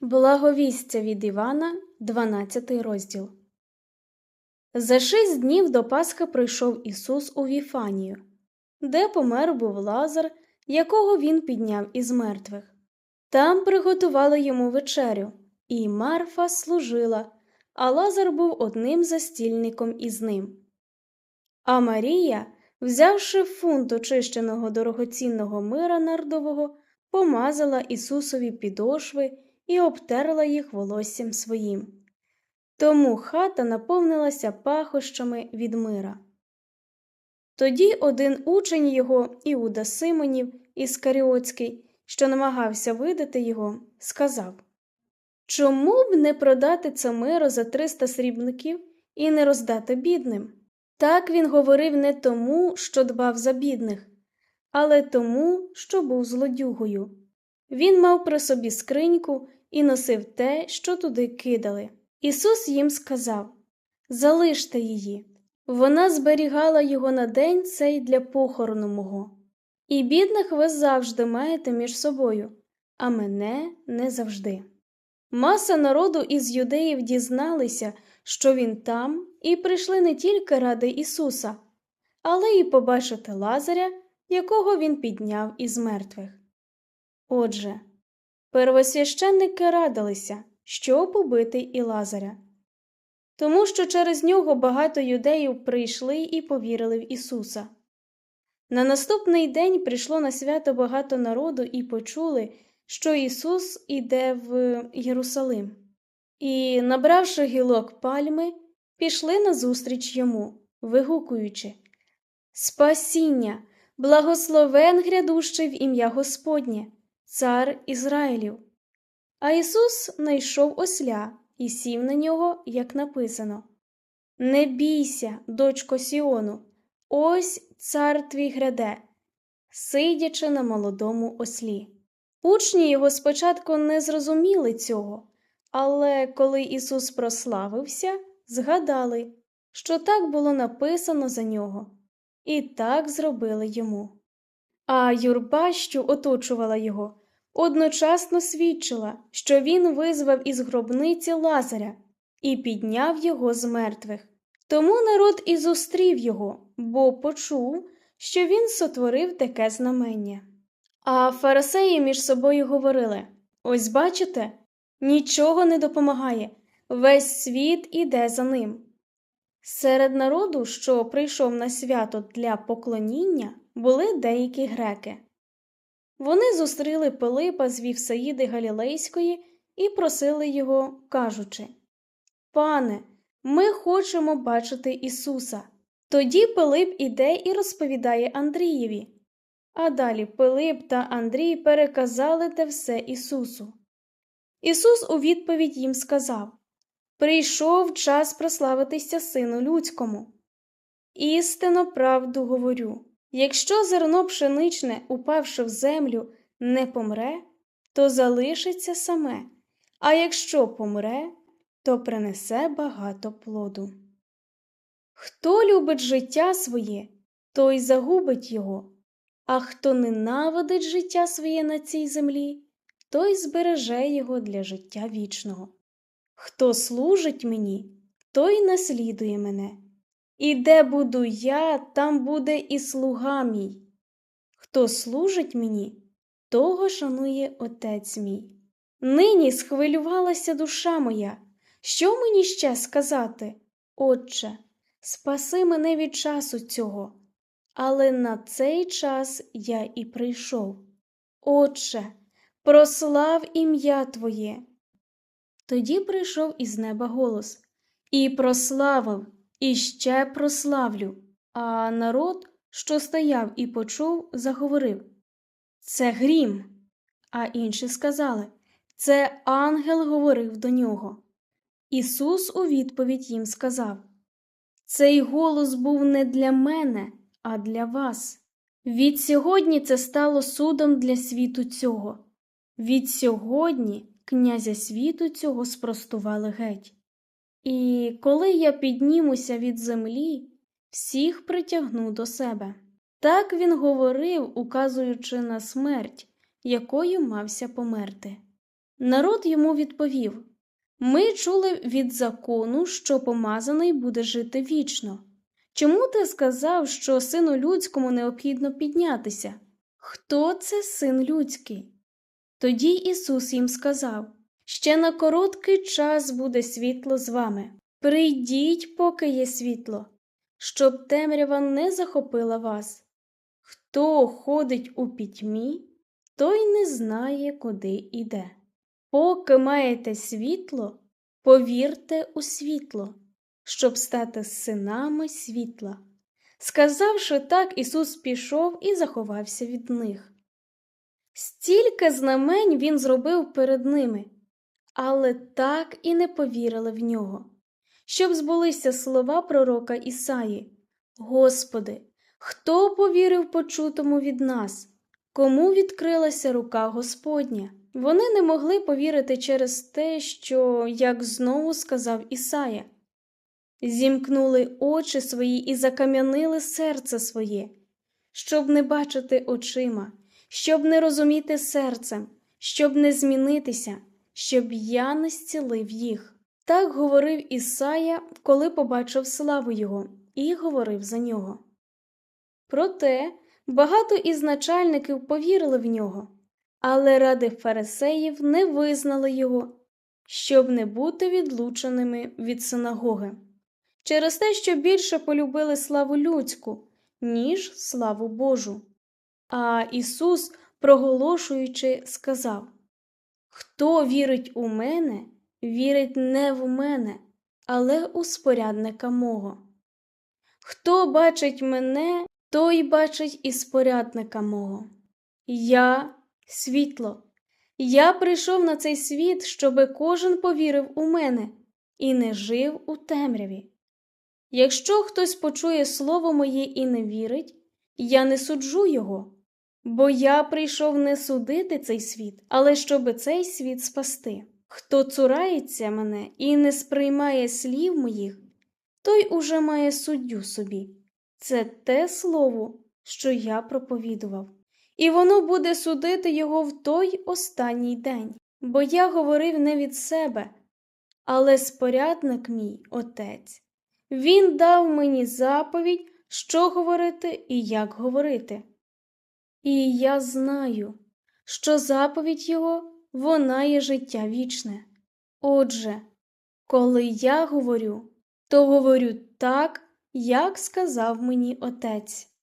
Благовістя від Івана, 12 розділ. За шість днів до Пасхи прийшов Ісус у Віфанію, де помер був Лазар, якого він підняв із мертвих. Там приготували йому вечерю, і Марфа служила, а Лазар був одним застільником із ним. А Марія, взявши фунт очищеного дорогоцінного мира нардового, помазала Ісусові підошви і обтерла їх волоссям своїм. Тому хата наповнилася пахощами від мира. Тоді один учень його, Іуда Симонів, Іскаріотський, що намагався видати його, сказав Чому б не продати це миро за триста срібників і не роздати бідним? Так він говорив не тому, що дбав за бідних, але тому, що був злодюгою. Він мав при собі скриньку і носив те, що туди кидали. Ісус їм сказав Залиште її. Вона зберігала його на день цей для похорону мого. І бідних ви завжди маєте між собою, а мене не завжди. Маса народу із юдеїв дізналися, що він там, і прийшли не тільки ради Ісуса, але й побачити Лазаря, якого він підняв із мертвих. Отже, первосвященники радилися, що побити і Лазаря, тому що через нього багато юдеїв прийшли і повірили в Ісуса. На наступний день прийшло на свято багато народу і почули, що Ісус іде в Єрусалим. І, набравши гілок пальми, пішли назустріч йому, вигукуючи Спасіння, благословен грядущий в ім'я Господнє, цар Ізраїлів. А Ісус знайшов осля і сів на нього, як написано Не бійся, дочко Сіону, ось цар твій гряде, сидячи на молодому ослі. Учні його спочатку не зрозуміли цього, але коли Ісус прославився, згадали, що так було написано за нього, і так зробили йому. А юрба, що оточувала його, одночасно свідчила, що він визвав із гробниці Лазаря і підняв його з мертвих. Тому народ і зустрів його, бо почув, що він сотворив таке знамення. А фарисеї між собою говорили ось бачите, нічого не допомагає, весь світ іде за ним. Серед народу, що прийшов на свято для поклоніння, були деякі греки. Вони зустріли Пилипа з Вівсаїди Галілейської і просили його, кажучи Пане, ми хочемо бачити Ісуса. Тоді Пилип іде і розповідає Андрієві. А далі Пилип та Андрій переказали те все Ісусу. Ісус у відповідь їм сказав Прийшов час прославитися Сину Людському. Істинно правду говорю якщо зерно пшеничне, упавши в землю, не помре, то залишиться саме, а якщо помре, то принесе багато плоду. Хто любить життя своє, той загубить його, а хто ненавидить життя своє на цій землі, той збереже його для життя вічного. Хто служить мені, той наслідує мене. І де буду я, там буде і слуга мій. Хто служить мені, того шанує отець мій. Нині схвилювалася душа моя. Що мені ще сказати? Отче, спаси мене від часу цього, але на цей час я і прийшов. Отче, прослав ім'я Твоє. Тоді прийшов із неба голос і прославив, і ще прославлю. А народ, що стояв і почув, заговорив Це грім. А інші сказали Це ангел говорив до нього. Ісус у відповідь їм сказав Цей голос був не для мене, а для вас. Від сьогодні це стало судом для світу цього. Від сьогодні князя світу цього спростували геть. І коли я піднімуся від землі, всіх притягну до себе. Так він говорив, указуючи на смерть, якою мався померти. Народ йому відповів Ми чули від закону, що помазаний буде жити вічно. Чому ти сказав, що сину людському необхідно піднятися? Хто це син людський? Тоді Ісус їм сказав Ще на короткий час буде світло з вами. Прийдіть, поки є світло, щоб темрява не захопила вас. Хто ходить у пітьмі, той не знає, куди йде. Поки маєте світло, повірте у світло, щоб стати синами світла. Сказавши так, Ісус пішов і заховався від них. Стільки знамень він зробив перед ними, але так і не повірили в нього. Щоб збулися слова пророка Ісаї Господи, хто повірив почутому від нас? Кому відкрилася рука Господня? Вони не могли повірити через те, що, як знову сказав Ісая, зімкнули очі свої і закам'янили серце своє, щоб не бачити очима, щоб не розуміти серцем, щоб не змінитися, щоб я не зцілив їх. Так говорив Ісая, коли побачив славу його, і говорив за нього. Проте багато із начальників повірили в нього, але ради фарисеїв не визнали його, щоб не бути відлученими від синагоги, через те, що більше полюбили славу людську, ніж славу Божу. А Ісус, проголошуючи, сказав Хто вірить у мене, вірить не в мене, але у спорядника мого. Хто бачить мене, той бачить і спорядника мого. Я світло. Я прийшов на цей світ, щоби кожен повірив у мене і не жив у темряві. Якщо хтось почує слово моє і не вірить, я не суджу його, бо я прийшов не судити цей світ, але щоби цей світ спасти. Хто цурається мене і не сприймає слів моїх, той уже має суддю собі. Це те слово, що я проповідував, і воно буде судити його в той останній день, бо я говорив не від себе, але спорядник мій отець. Він дав мені заповідь, що говорити і як говорити. І я знаю, що заповідь його вона є життя вічне. Отже, коли я говорю, то говорю так, як сказав мені отець.